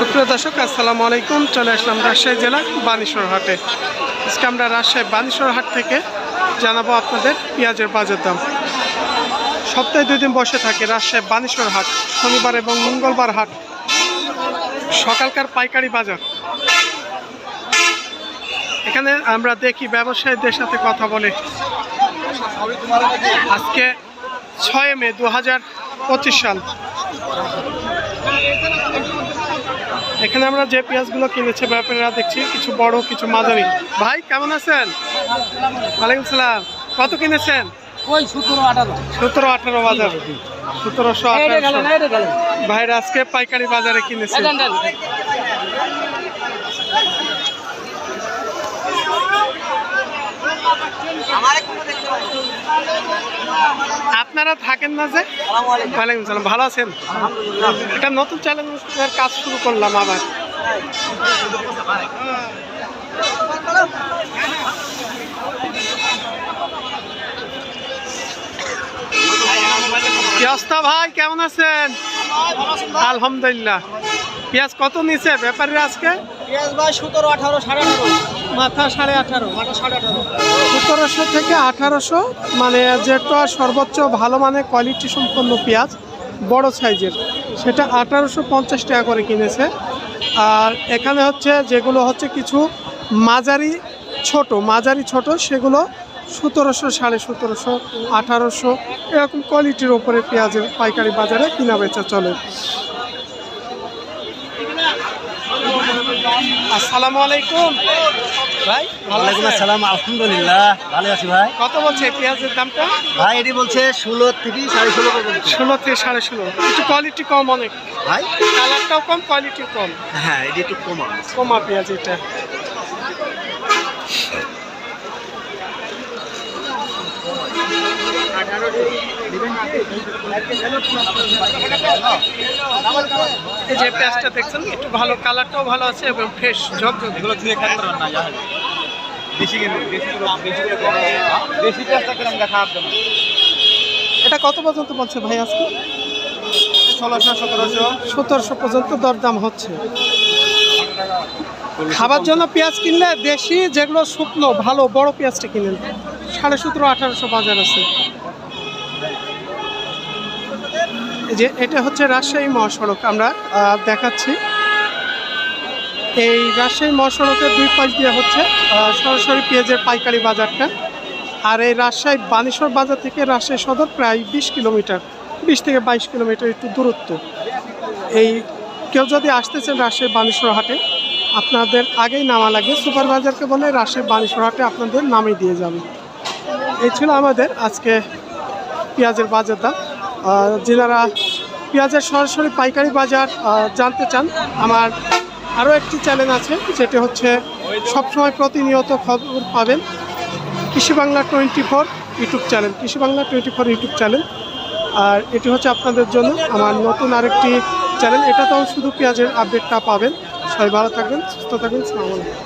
সুপ্রিয় দর্শক, আসসালামু আলাইকুম। চলে আসলাম রাজশাহী জেলা বানেশ্বর হাটে। আজকে আমরা রাজশাহী বানেশ্বর হাট থেকে জানাব আপনাদের পেঁয়াজের বাজার দাম। সপ্তাহে দুই দিন বসে থাকে রাজশাহী বানেশ্বর হাট, শনিবার এবং মঙ্গলবার হাট। সকালকার পাইকারি বাজার। এখানে আমরা দেখি ব্যবসায়ীদের সাথে কথা বলে। আজকে ছয় মে দু হাজার পঁচিশ সাল। এখানে আমরা যে পেঁয়াজগুলো কিনেছে ব্যাপারীরা দেখছি কিছু বড় কিছু মাঝারি। ভাই কেমন আছেন? ওয়ালাইকুম সালাম। কত কিনেছেন? ওই সতেরো আঠারো। সতেরো আঠারো বাজার। সতেরোশো এইটা গেল না আঠারোশো ভাইরা আজকে পাইকারি বাজারে কিনেছে। আপনারা থাকেন না যে? ওয়ালাইকুম সালাম ভালো আছেন? এটা নতুন চ্যালেঞ্জের কাজ শুরু করলাম আবার। কি অবস্থা ভাই? কেমন আছেন? আলহামদুলিল্লাহ। পেঁয়াজ কত নিছে ব্যাপারীরা আজকে? পেঁয়াজ ভাই সতেরো আঠারো সাড়ে আঠারো। মাথা সাড়ে আঠারো মাথা সাড়ে আঠারো। সতেরোশো থেকে আঠারোশো মানে যেটা সর্বোচ্চ ভালো মানের কোয়ালিটি সম্পন্ন পেঁয়াজ বড় সাইজের সেটা আঠারোশো পঞ্চাশ টাকা করে কিনেছে। আর এখানে হচ্ছে যেগুলো হচ্ছে কিছু মাঝারি ছোট মাঝারি ছোট সেগুলো সতেরোশো সাড়ে সতেরোশো আঠারোশো এরকম কোয়ালিটির ওপরে পেঁয়াজের পাইকারি বাজারে কিনা বেচা চলে। আসসালামু আলাইকুম। ভাই ওয়ালাইকুম? আসসালাম আলহামদুলিল্লাহ ভালো আছি ভাই। কত বলছে পেঁয়াজের দামটা? ভাই এটি বলছে ষোলো থেকে সাড়ে ষোলো পর্যন্ত। ষোলো থেকে সাড়ে ষোলো। একটু কোয়ালিটি কম অনেক। ভাই? কালারটাও কম কোয়ালিটি কম। হ্যাঁ এটি একটু কম কমা পেঁয়াজ এটা। এই যে পেঁয়াজটা দেখছেন একটু ভালো কালারটাও ভালো আছে এবং ফ্রেশ ঝকঝক। এগুলো ধুয়ে খেতে পারবেন না যা বেশি কিন্তু বেশি বেশি বেশি পেঁয়াজটা কিরম দেখা আপনার এটা কত পর্যন্ত বলছে ভাই আজকে? ষোলোশো সতেরোশো। সতেরোশো পর্যন্ত দরদাম হচ্ছে। খাবার জন্য পেঁয়াজ কিনলে দেশি যেগুলো শুকনো ভালো বড় পেঁয়াজটা কিনেন। সাড়ে সতেরো আঠারোশো বাজার আছে এই যে, এটা হচ্ছে রাজশাহী মহাসড়ক। আমরা দেখাচ্ছি। এই রাজশাহী মহাসড়কের দুই পাশ দিয়ে হচ্ছে সরাসরি পেঁয়াজের পাইকারি বাজারটা। আর এই রাজশাহী বানেশ্বর বাজার থেকে রাজশাহী সদর প্রায় বিশ কিলোমিটার, বিশ থেকে বাইশ কিলোমিটার একটু দূরত্ব। এই কেউ যদি আসতেছেন রাজশাহী বানেশ্বর হাটে, আপনাদের আগেই নামা লাগবে। সুপার বাজারকে বলে রাজশাহী বানেশ্বর হাটে আপনাদের নামে দিয়ে যাবে। এই ছিল আমাদের আজকে পেঁয়াজের বাজার দাম। যেনারা পেঁয়াজের সরাসরি পাইকারি বাজার জানতে চান, আমার আরও একটি চ্যানেল আছে, যেটি হচ্ছে সবসময় প্রতিনিয়ত খবর পাবেন Krishi Bangla twenty four YouTube channel, Krishi Bangla twenty four YouTube channel. আর এটি হচ্ছে আপনাদের জন্য আমার নতুন আরেকটি চ্যানেল। এটাতেও শুধু পেঁয়াজের আপডেটটা পাবেন। সবাই ভালো থাকবেন, সুস্থ থাকবেন সালামালাইকুম